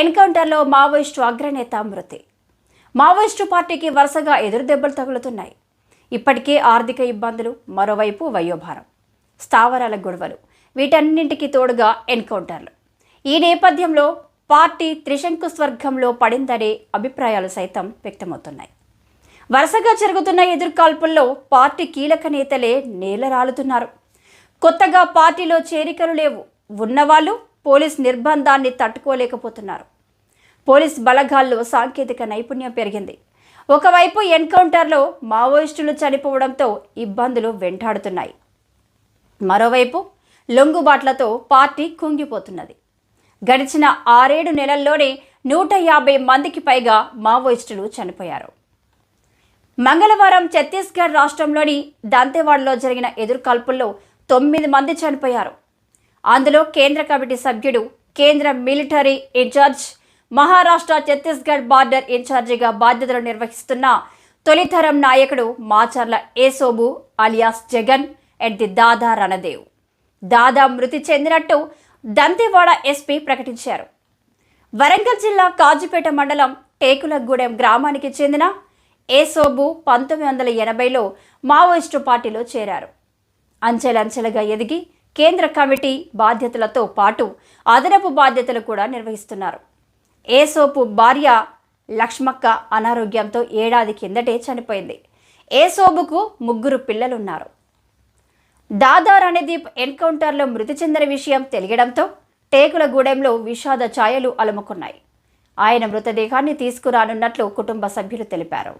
ఎన్కౌంటర్లో మావోయిస్టు అగ్రనేత మృతి. మావోయిస్టు పార్టీకి వరుసగా ఎదురు దెబ్బలు తగులుతున్నాయి. ఇప్పటికే ఆర్థిక ఇబ్బందులు మరోవైపు వయోభారం స్థావరాల గొడవలు వీటన్నింటికి తోడుగా ఎన్కౌంటర్లు. ఈ నేపథ్యంలో పార్టీ త్రిశంకు స్వర్గంలో పడిందనే అభిప్రాయాలు సైతం వ్యక్తమవుతున్నాయి. వరుసగా జరుగుతున్న ఎదుర్కాల్పుల్లో పార్టీ కీలక నేతలే నేలరాలుతున్నారు. కొత్తగా పార్టీలో చేరికలు లేవు. ఉన్నవాళ్ళు పోలీస్ నిర్బంధాన్ని తట్టుకోలేకపోతున్నారు. పోలీస్ బలగాల్లో సాంకేతిక నైపుణ్యం పెరిగింది. ఒకవైపు ఎన్కౌంటర్లో మావోయిస్టులు చనిపోవడంతో ఇబ్బందులు వెంటాడుతున్నాయి. మరోవైపు లొంగుబాట్లతో పార్టీ కుంగిపోతున్నది. గడిచిన ఆరేడు నెలల్లోనే నూట యాభై మందికి పైగా మావోయిస్టులు చనిపోయారు. మంగళవారం ఛత్తీస్గఢ్ రాష్ట్రంలోని దంతెవాడలో జరిగిన ఎదురుకాల్పుల్లో తొమ్మిది మంది చనిపోయారు. అందులో కేంద్ర కమిటీ సభ్యుడు కేంద్ర military incharge Maharashtra Chhattisgarh border ఇన్ఛార్జిగా బాధ్యతలు నిర్వహిస్తున్న తొలితరం నాయకుడు Macharla Yesobu alias Jagan and the Dada Ranadev. Dada మృతి చెందినట్టు దంతెవాడ ఎస్పీ ప్రకటించారు. వరంగల్ జిల్లా కాజుపేట మండలం టేకులగూడెం గ్రామానికి చెందిన ఏసోబు పంతొమ్మిది వందల ఎనభైలో మావోయిస్టు పార్టీలో చేరారు. అంచెలంచెలుగా ఎదిగి కేంద్ర కమిటీ బాధ్యతలతో పాటు అదనపు బాధ్యతలు కూడా నిర్వహిస్తున్నారు. ఏసోపు భార్య లక్ష్మక్క అనారోగ్యంతో ఏడాది కిందటే చనిపోయింది. ఏసోబుకు ముగ్గురు పిల్లలున్నారు. దాదా రణదీప్ ఎన్కౌంటర్లో మృతి చెందిన విషయం తెలియడంతో టేకులగూడెంలో విషాద ఛాయలు అలుముకున్నాయి. ఆయన మృతదేహాన్ని తీసుకురానున్నట్లు కుటుంబ సభ్యులు తెలిపారు.